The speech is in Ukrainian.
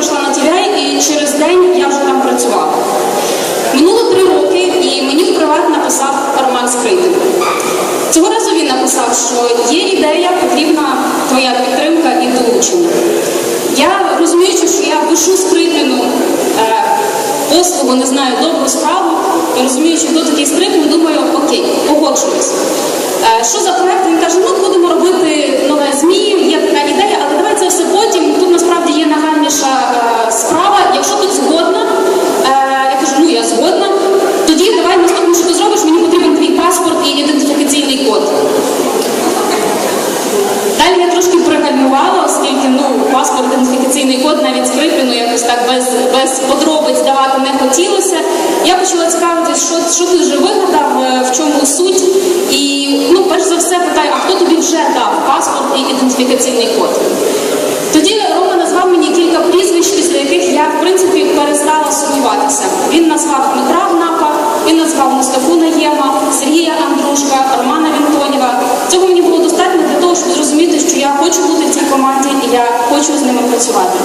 прийшла на TVI і через день я вже там працювала. Минуло три роки, і мені в приват написав Роман Скрипін. Цього разу він написав, що є ідея, потрібна твоя підтримка і долучення. Я розуміючи, що я пишу Скрипіну е, послугу, не знаю, добру справу, і розуміючи, хто такий Скрипін, думаю, окей, погоджуюсь. Е, що за проект? Він каже, ну будемо робити нове ЗМІ, є така ідея, але давай це все потім. Тут насправді є нагальніша е, справа. Якщо тут згодна, е, я кажу, ну я згодна. Тоді давай наступне, що ти зробиш, мені потрібен твій паспорт і ідентифікаційний код. Далі я трошки пригальмувала, оскільки ну, паспорт, ідентифікаційний код навіть Скрипіну якось так без, без подробиць давати не хотілося. Я почала цікавитись, що, що ти вже вигадав, е, в чому суть. І ну, перш за все питаю, а хто тобі вже дав паспорт і ідентифікаційний код? Тоді Рома назвав мені кілька прізвищ, після яких я, в принципі, перестала сумніватися. Він назвав Дмитра Гнапа, він назвав Мустафу Наєма, Сергія Андрушка, Романа Вінтонєва. Цього мені було достатньо для того, щоб зрозуміти, що я хочу бути в цій команді і я хочу з ними працювати.